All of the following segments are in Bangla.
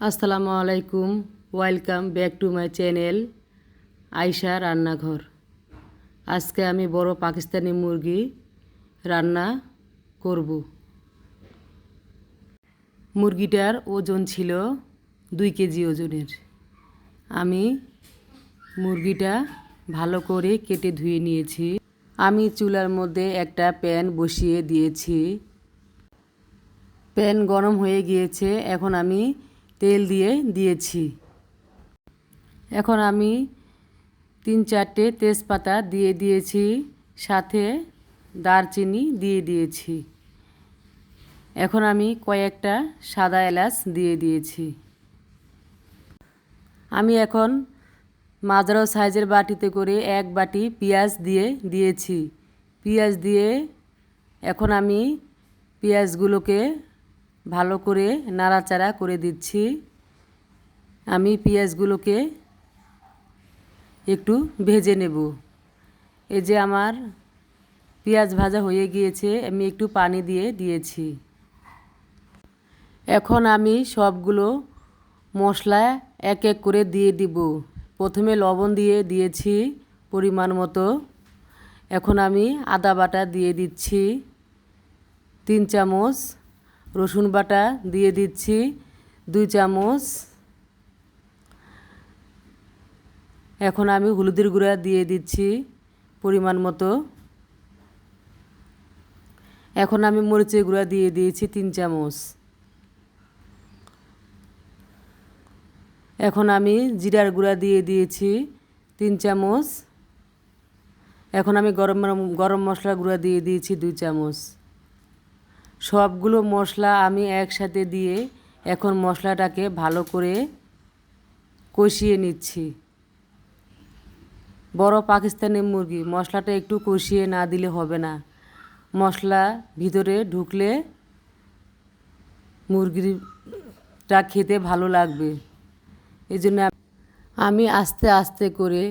আসসালামু আলাইকুম, welcome back to my channel Ayesha Rannaghor. আজকে আমি বড় পাকিস্তানি মুরগি রান্না করব। মুরগিটার ওজন ছিল দুই কেজি ওজনের। আমি মুরগিটা ভালো করে কেটে ধুয়ে নিয়েছি। আমি চুলার মধ্যে একটা প্যান বসিয়ে দিয়েছি। প্যান গরম হয়ে গিয়েছে, এখন আমি তেল দিয়ে দিয়েছি। এখন আমি তিন চারটে তেজপাতা দিয়ে দিয়েছি, সাথে দারচিনি দিয়ে দিয়েছি। এখন আমি কয়েকটা সাদা এলাচ দিয়ে দিয়েছি। আমি এখন মাঝারো সাইজের বাটিতে করে এক বাটি পেঁয়াজ দিয়ে দিয়েছি। পেঁয়াজ দিয়ে এখন আমি পেঁয়াজগুলোকে ভালো করে নাড়াচাড়া করে দিচ্ছি। আমি পেঁয়াজগুলোকে একটু ভেজে নেব। এই যে আমার পেঁয়াজ ভাজা হয়ে গিয়েছে, আমি একটু পানি দিয়ে দিয়েছি। এখন আমি সবগুলো মশলা এক এক করে দিয়ে দিব। প্রথমে লবণ দিয়ে দিয়েছি পরিমাণ মতো। এখন আমি আদা বাটা দিয়ে দিচ্ছি। তিন চামচ রসুন বাটা দিয়ে দিচ্ছি দুই চামচ। এখন আমি হলুদের গুঁড়া দিয়ে দিচ্ছি পরিমাণ মতো। এখন আমি মরিচের গুঁড়া দিয়ে দিয়েছি তিন চামচ। এখন আমি জিরার গুঁড়া দিয়ে দিয়েছি তিন চামচ। এখন আমি গরম গরম মশলা গুঁড়া দিয়ে দিয়েছি দুই চামচ। সবগুলো মশলা আমি একসাথে দিয়ে এখন মশলাটাকে ভালো করে কষিয়ে নিচ্ছি। বড় পাকিস্তানি মুরগি, মশলাটা একটু কষিয়ে না দিলে হবে না। মশলা ভিতরে ঢুকলে মুরগিটা খেতে ভালো লাগবে। এই জন্য আমি আস্তে আস্তে করে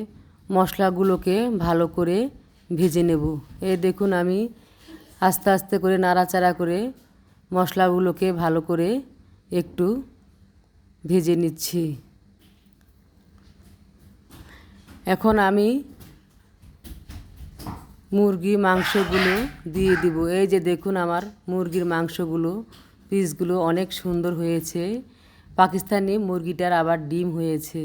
মশলাগুলোকে ভালো করে ভেজে নেব। এ দেখুন আমি আস্তে আস্তে করে নাড়াচাড়া করে মশলাগুলোকে ভালো করে একটু ভেজে নিচ্ছি। এখন আমি মুরগি মাংসগুলো দিয়ে দিব। এই যে দেখুন আমার মুরগির মাংসগুলো, পিসগুলো অনেক সুন্দর হয়েছে। পাকিস্তানি মুরগিটার আবার ডিম হয়েছে।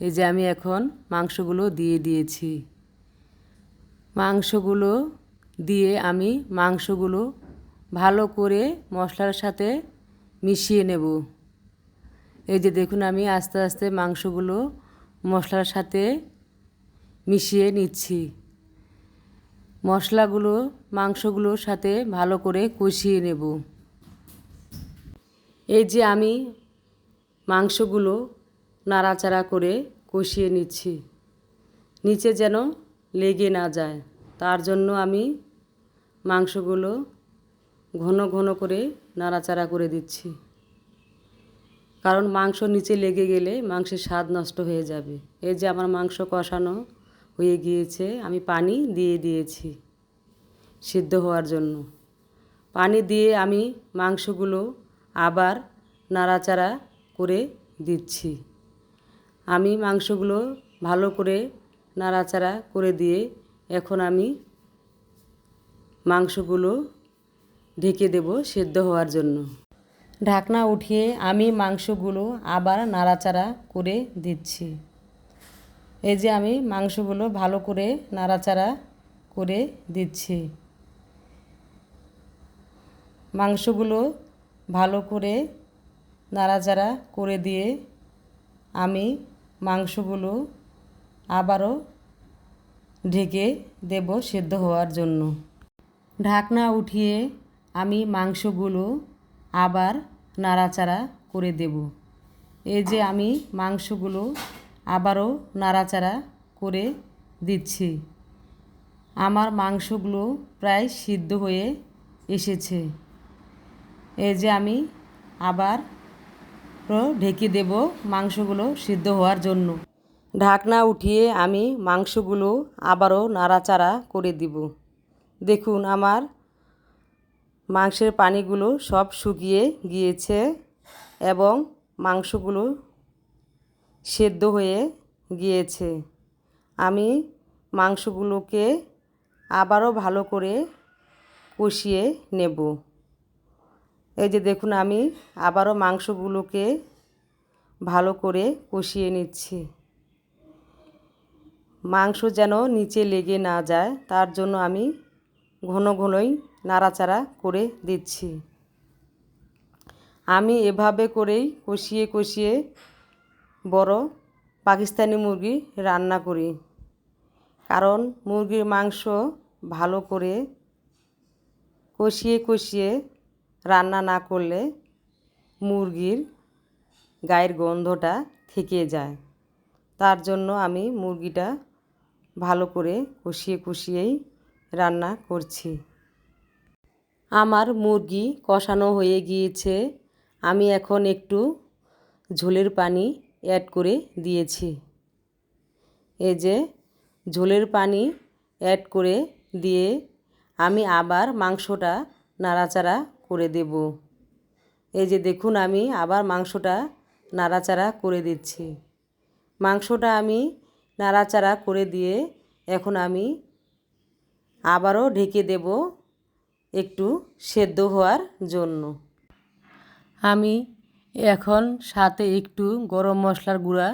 এই যে আমি এখন মাংসগুলো দিয়ে দিয়েছি। মাংসগুলো দিয়ে আমি মাংসগুলো ভালো করে মশলার সাথে মিশিয়ে নেব। এই যে দেখুন, আমি আস্তে আস্তে মাংসগুলো মশলার সাথে মিশিয়ে নিচ্ছি। মশলাগুলো, মাংসগুলোর সাথে ভালো করে কষিয়ে নেব। এই যে আমি মাংসগুলো নাড়াচাড়া করে কষিয়ে নিচ্ছি। নিচে যেন লেগে না যায়। তার জন্য আমি মাংসগুলো ঘন ঘন করে নাড়াচাড়া করে দিচ্ছি। কারণ মাংস নিচে লেগে গেলে মাংসের স্বাদ নষ্ট হয়ে যাবে। এই যে আমার মাংস কষানো হয়ে গিয়েছে, আমি পানি দিয়ে দিয়েছি সিদ্ধ হওয়ার জন্য। পানি দিয়ে আমি মাংসগুলো আবার নাড়াচাড়া করে দিচ্ছি। আমি মাংসগুলো ভালো করে নাড়াচাড়া করে দিয়ে এখন আমি মাংসগুলো ঢেকে দেব সেদ্ধ হওয়ার জন্য। ঢাকনা উঠিয়ে আমি মাংসগুলো আবার নাড়াচাড়া করে দিচ্ছি। এই যে আমি মাংসগুলো ভালো করে নাড়াচাড়া করে দিচ্ছি। মাংসগুলো ভালো করে নাড়াচাড়া করে দিয়ে আমি মাংসগুলো আবারও ঢেকে দেব সেদ্ধ হওয়ার জন্য। ঢাকনা উঠিয়ে আমি মাংসগুলো আবার নাড়াচাড়া করে দেব। এই যে আমি মাংসগুলো আবারও নাড়াচাড়া করে দিচ্ছি। আমার মাংসগুলো প্রায় সিদ্ধ হয়ে এসেছে। এই যে আমি আবার ঢেকে দেব মাংসগুলো সিদ্ধ হওয়ার জন্য। ঢাকনা উঠিয়ে আমি মাংসগুলো আবারও নাড়াচাড়া করে দিব। দেখুন আমার মাংসের পানিগুলো সব শুকিয়ে গিয়েছে এবং মাংসগুলো সেদ্ধ হয়ে গিয়েছে। আমি মাংসগুলোকে আবারও ভালো করে কষিয়ে নেব। এই যে দেখুন, আমি আবারও মাংসগুলোকে ভালো করে কষিয়ে নিচ্ছি। মাংস যেন নিচে লেগে না যায়, তার জন্য আমি ঘন ঘনই নাড়াচাড়া করে দিচ্ছি। আমি এভাবে করেই কষিয়ে কষিয়ে বড় পাকিস্তানি মুরগি রান্না করি। কারণ মুরগির মাংস ভালো করে কষিয়ে কষিয়ে রান্না না করলে মুরগির গায়ের গন্ধটা থেকে যায়। তার জন্য আমি মুরগিটা ভালো করে কষিয়ে কষিয়েই রান্না করছি। আমার মুরগি কষানো হয়ে গিয়েছে। আমি এখন একটু ঝোলের পানি অ্যাড করে দিয়েছি। এই যে ঝোলের পানি অ্যাড করে দিয়ে আমি আবার মাংসটা নাড়াচাড়া করে দেব। এই যে দেখুন, আমি আবার মাংসটা নাড়াচাড়া করে দিচ্ছি। মাংসটা আমি নাড়াচাড়া করে দিয়ে এখন আমি আবারও ঢেকে দেব একটু সেদ্ধ হওয়ার জন্য। আমি এখন সাথে একটু গরম মশলার গুঁড়া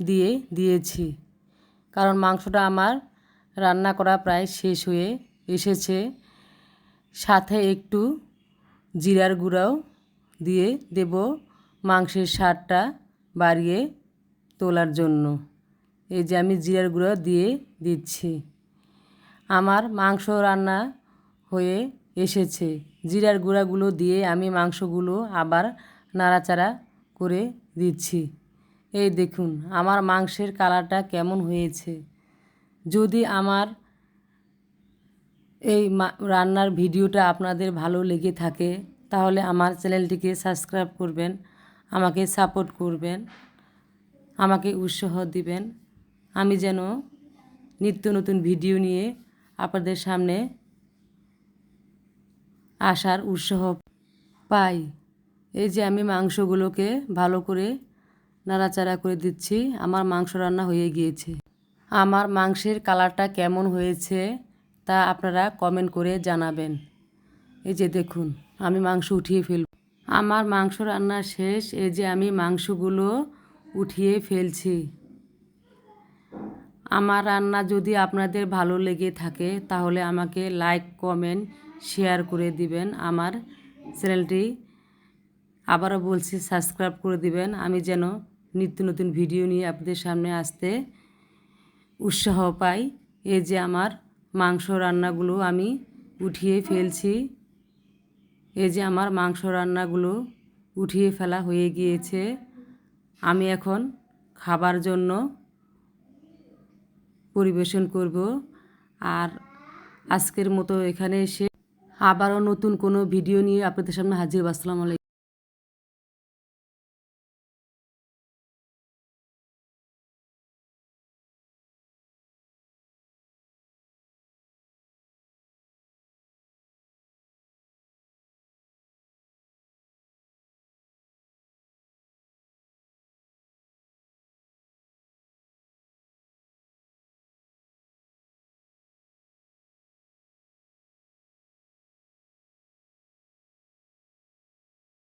দিয়ে দিয়েছি, কারণ মাংসটা আমার রান্না করা প্রায় শেষ হয়ে এসেছে। সাথে একটু জিরার গুঁড়াও দিয়ে দেব মাংসের স্বাদটা বাড়িয়ে তোলার জন্য। এই যে আমি জিরার গুঁড়ো দিয়ে দিচ্ছি। আমার মাংস রান্না হয়ে এসেছে। জিরার গুঁড়াগুলো দিয়ে আমি মাংসগুলো আবার নাড়াচাড়া করে দিচ্ছি। এই দেখুন, আমার মাংসের কালারটা কেমন হয়েছে। যদি আমার এই রান্নার ভিডিওটা আপনাদের ভালো লেগে থাকে, তাহলে আমার চ্যানেলটিকে সাবস্ক্রাইব করবেন, আমাকে সাপোর্ট করবেন, আমাকে উৎসাহ দিবেন। আমি যেন নিত্য নতুন ভিডিও নিয়ে আপনাদের সামনে আসার উৎসাহ পাই। এই যে আমি মাংসগুলোকে ভালো করে নাড়াচাড়া করে দিচ্ছি, আমার মাংস রান্না হয়ে গিয়েছে। আমার মাংসের কালারটা কেমন হয়েছে তা আপনারা কমেন্ট করে জানাবেন। এই যে দেখুন, আমি মাংস উঠিয়ে ফেলব আমার মাংস রান্না শেষ, এই যে আমি মাংসগুলো উঠিয়ে ফেলছি। আমার রান্না যদি আপনাদের ভালো লেগে থাকে, তাহলে আমাকে লাইক কমেন্ট শেয়ার করে দিবেন। আমার চ্যানেলটি আবারও বলছি সাবস্ক্রাইব করে দিবেন। আমি যেন নিত্য নতুন ভিডিও নিয়ে আপনাদের সামনে আসতে উৎসাহ পাই। এই যে আমার মাংস রান্নাগুলো আমি উঠিয়ে ফেলছি। এই যে আমার মাংস রান্নাগুলো উঠিয়ে ফেলা হয়ে গিয়েছে। আমি এখন খাবার জন্য পরিবেশন করব। আর আজকের মতো এখানে এসে আবারও নতুন কোনো ভিডিও নিয়ে আপনাদের সামনে হাজির আসসালামু আলাইকুম।